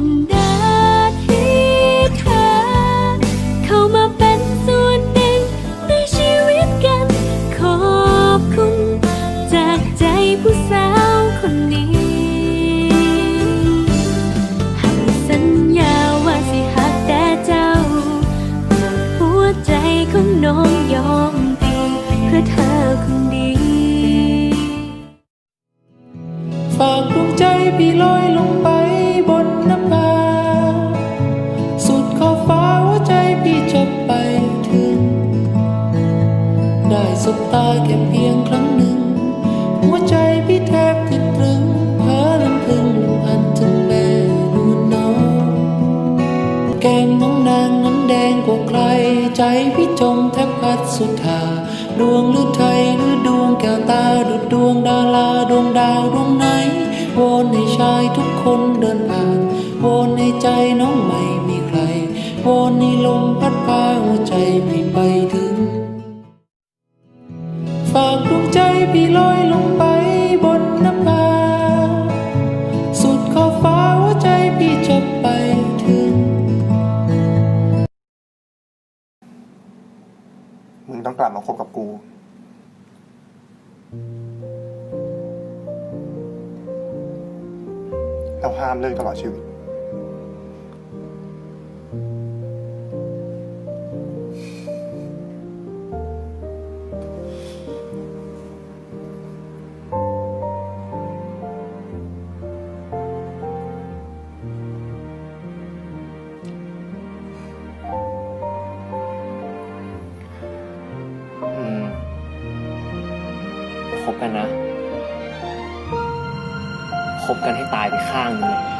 นดาที่เธอเข้ามาเป็นส่วนหนึ่งในชีวิตกัน ขอบคุณจากใจผู้สาวคนนี้ให้สัญญาว่าสิหักแต่เจ้า หัวใจของนงยอมตีเพื่อเธอ ตาแค่เพียงครั้งหนึ่ง หัวใจพี่แทบติดตรึงเพ้อลำพึงลำพันถึงแม่นวลน้อง แก้มน้องนางนั้นแดงกว่าใคร ใจพี่จมแทบพัดสุดทาดวงหรือไทยหรือดวงแก้วตาดุดดวงดาราดวงดาวดวงไหนวอนให้ชายทุกคนเดินผ่านวอนให้ใจน้องไม่มีใครวอนให้ลมพัดพาหัวใจพี่ไปถึง พี่ลอยลงไปบนนภาสุดขอบฟ้าหัวใจพี่จะไปถึง มึงต้องกลับมาคบกับกู เราห้ามเลิกตลอดชีวิต บกันนะ คบกันให้ตายไปข้างหนึงเลย